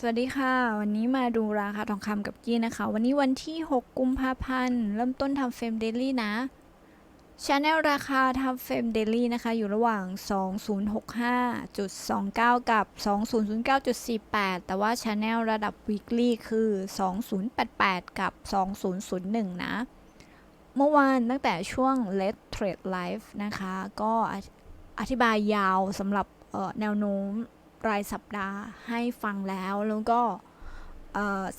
สวัสดีค่ะ วันนี้มาดูราคาทองคำกับกี้นะคะ วันนี้วันที่ 6 กุมภาพันธ์ เริ่มต้นทำเฟรมเดลี่นะชาแนลราคาทำเฟรมเดลี่นะคะ อยู่ระหว่าง 2065.29 กับ 2009.48 แต่ว่าชาแนลระดับ weekly คือ 2088 กับ 2001 นะ เมื่อวานตั้งแต่ช่วง Let Trade Live นะคะ ก็อธิบายยาวสำหรับแนวโน้ม รายสัปดาห์ให้ฟังแล้วแล้วก็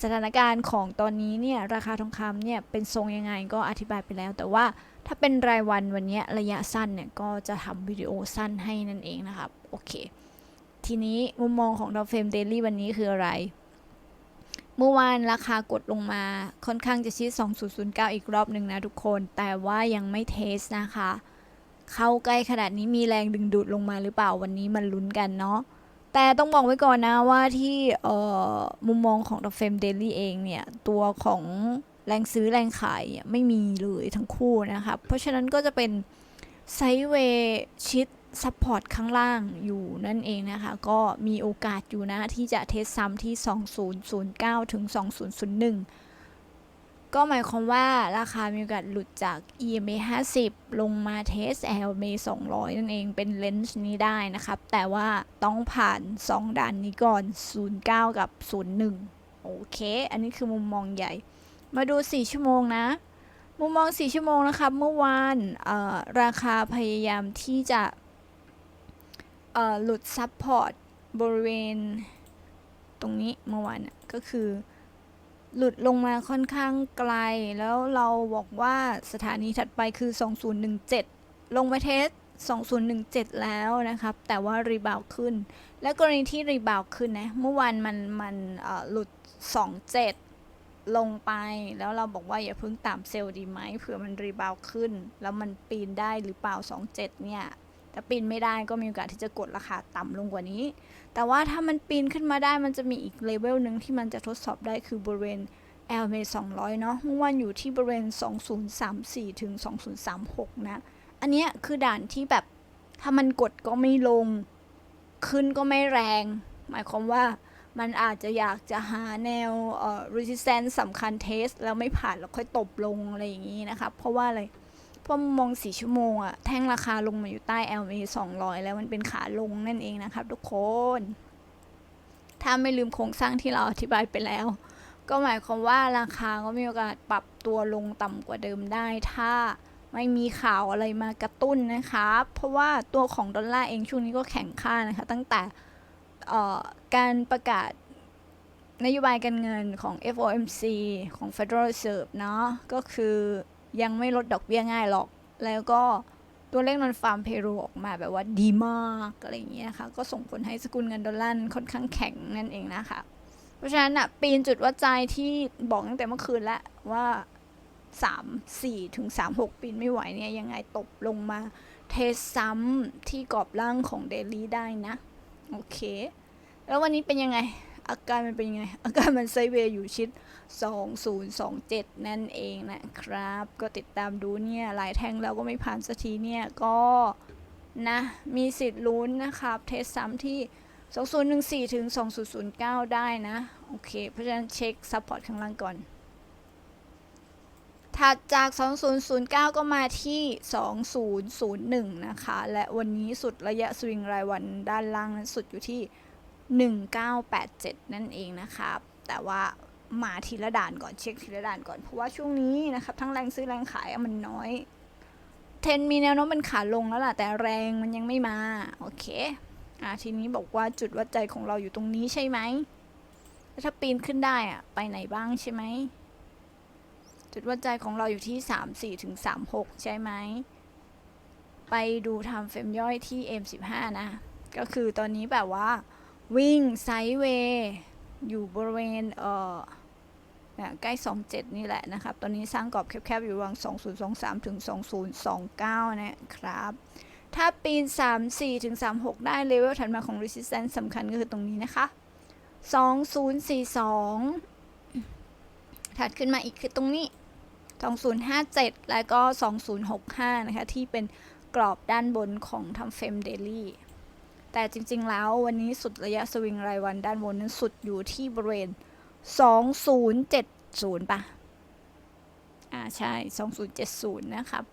สถานการณ์ของตอนนี้เนี่ยราคาทองคำเนี่ยเป็นทรงยังไงก็อธิบายไปแล้ว แต่ว่าถ้าเป็นรายวันวันนี้ระยะสั้นเนี่ยก็จะทำวิดีโอสั้นให้นั่นเองนะครับโอเค ทีนี้มุมมองของดาเฟมเดลี่วันนี้คืออะไร เมื่อวานราคากดลงมาค่อนข้างจะชี้2009 อีกรอบหนึ่งนะทุกคน แต่ว่ายังไม่เทสนะคะ เข้าใกล้ขนาดนี้มีแรงดึงดูดลงมาหรือเปล่าวันนี้มันลุ้นกันเนาะ แต่ต้องบอกไว้ก่อนนะว่าที่มุมมองของ The Fame Daily เองเนี่ย ตัวของแรงซื้อแรงขายไม่มีเลยทั้งคู่นะครับ เพราะฉะนั้นก็จะเป็นไซด์เวย์ชิดซัพพอร์ตข้างล่างอยู่นั่นเองนะคะ ก็มีโอกาสอยู่นะที่จะเทสซ้ำที่ 2009 ถึง 2001 ก็หมายความว่าราคามีโอกาสหลุดจาก EMA 50 ลงมาเทส LMA 200 นั่นเองเป็นเลนส์นี้ได้นะครับ แต่ว่าต้องผ่าน 2 ด่านนี้ก่อน 09 กับ 01 โอเค อันนี้คือมุมมองใหญ่ มาดู 4 ชั่วโมงนะ มุมมอง 4 ชั่วโมงนะครับ เมื่อวานราคาพยายามที่จะหลุดซับพอร์ตบริเวณตรงนี้เมื่อวานก็คือ หลุดลงมาค่อนข้างไกล แล้วเราบอกว่าสถานีถัดไปคือ 2017 ลงไปเทส 2017 แล้วนะครับ แต่ว่ารีบาวขึ้น และกรณีที่รีบาวขึ้นนะ เมื่อวานมันมันหลุด 27 ลงไป แล้วเราบอกว่าอย่าเพิ่งตามเซลล์ดีไหมเผื่อมันรีบาวขึ้น แล้วมันปีนได้หรือเปล่า 27 เนี่ย ถ้าปีนไม่ได้ก็มีโอกาสที่จะกดราคาต่ำลงกว่านี้ แต่ว่าถ้ามันปีนขึ้นมาได้มันจะมีอีกเลเวลหนึ่งที่มันจะทดสอบได้คือบริเวณ LMA 200 เนาะเมื่อวานอยู่ที่บริเวณ 2034 ถึง 2036 นะ อันนี้คือด่านที่แบบถ้ามันกดก็ไม่ลง ขึ้นก็ไม่แรง หมายความว่ามันอาจจะอยากจะหาแนวเอ่อ resistance สำคัญเทส แล้วไม่ผ่านแล้วค่อยตบลงอะไรอย่างนี้นะครับเพราะว่าอะไร เพระมอง4ชั่วโมงอะแท่งราคาลงมาอยู่ใต้ LMA 200 แล้วมันเป็นขาลงนั่นเองนะครับทุกคน ถ้าไม่ลืมโครงสร้างที่เราอธิบายไปแล้ว ก็หมายความว่าราคาก็มีโอกาสปรับตัวลงต่ำกว่าเดิมได้ ถ้าไม่มีข่าวอะไรมากระตุ้นนะคะเพราะว่าตัวของดอลลาร์เองช่วงนี้ก็แข็งค่านะคะ ตั้งแต่การประกาศนโยบายการเงินของ FOMC ของ Federal Reserve เนาะก็คือ ยังไม่ลดดอกเบี้ยง่ายหรอก แล้วก็ตัวเลขนอนฟาร์มเพโรออกมาแบบว่าดีมากอะไรอย่างเงี้ยนะคะก็ส่งผลให้สกุลเงินดอลลาร์ค่อนข้างแข็งนั่นเองนะคะ เพราะฉะนั้นอะปีนจุดวัดใจที่บอกตั้งแต่เมื่อคืนแล้วว่าสามสี่ถึงสามหกปีนไม่ไหวเนี่ยยังไงตบลงมาเทสซ้ำที่กรอบล่างของเดลี่ได้นะ โอเค แล้ววันนี้เป็นยังไง อาการมันเป็นยังไง อาการมันไซเวย์อยู่ชิด 2027 นั่นเองนะครับ ก็ติดตามดูเนี่ย หลายแท่งแล้วก็ไม่ผ่านสักทีเนี่ย ก็นะ มีสิทธิ์ลุ้นนะครับ เทสซ้ำที่ 2014 ถึง 2009 ได้นะ โอเค เพราะฉะนั้นเช็คซัพพอร์ตข้างล่างก่อน ถัดจาก 2009 ก็มาที่ 2001 นะคะ และวันนี้สุดระยะสวิงรายวันด้านล่างนั้นสุดอยู่ที่ 1987 นั่นเองนะครับ แต่ว่ามาทีละด่านก่อนเช็คทีละด่านก่อน เพราะว่าช่วงนี้นะครับ ทั้งแรงซื้อแรงขายมันน้อย เทนมีแนวโน้มเป็นขาลงแล้วล่ะ แต่แรงมันยังไม่มา โอเค อะทีนี้บอกว่าจุดวัดใจของเราอยู่ตรงนี้ใช่ไหมแล้วถ้าปีนขึ้นได้อะไปไหนบ้างใช่ไหม จุดวัดใจของเราอยู่ที่สามสี่ถึงสามหกใช่ไหม ไปดูทำเฟรมย่อยที่ M15 นะ ก็คือตอนนี้แบบว่า วิ่งไซด์เวย์อยู่บริเวณเอ่อใกล้ 27 นี่แหละนะครับ ตอนนี้สร้างกรอบแคบๆ อยู่ระหว่าง 2023 ถึง 2029 นะครับ ถ้าปีน 3 4 ถึง 3 6 ได้เลเวลถัดมาของ resistance สำคัญก็คือตรงนี้นะคะ 2042 ถัดขึ้นมาอีกคือตรงนี้ 2057 แล้วก็ 2065 นะคะ ที่เป็นกรอบด้านบนของทำเฟมเดลี่ แต่จริง ๆ แล้ววันนี้สุดระยะสวิงรายวันด้านบนนั้นสุดอยู่ที่บริเวณ 2070ป่ะ อ่าใช่ 2070 นะครับ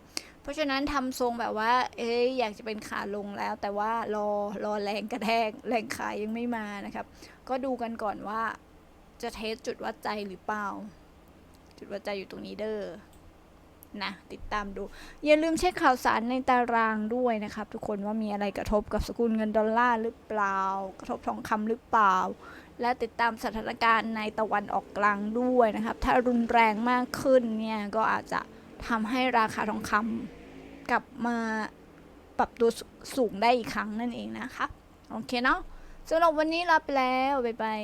เพราะฉะนั้นทำทรงแบบว่า เอ๊ยอยากจะเป็นขาลงแล้ว แต่ว่ารอรอแรงกระแทกแรงขายยังไม่มานะครับ ก็ดูกันก่อนว่าจะเทสจุดวัดใจหรือเปล่า จุดวัดใจอยู่ตรงนี้เด้อ นะติดตามดู อย่าลืมเช็คข่าวสารในตารางด้วยนะครับ ทุกคนว่ามีอะไรกระทบกับสกุลเงินดอลลาร์หรือเปล่า กระทบทองคำหรือเปล่า และติดตามสถานการณ์ในตะวันออกกลางด้วยนะครับ ถ้ารุนแรงมากขึ้นเนี่ยก็อาจจะทำให้ราคาทองคำกลับมาปรับตัวสูงได้อีกครั้งนั่นเองนะครับโอเคเนาะสำหรับวันนี้ลาไปแล้ว บ๊ายบาย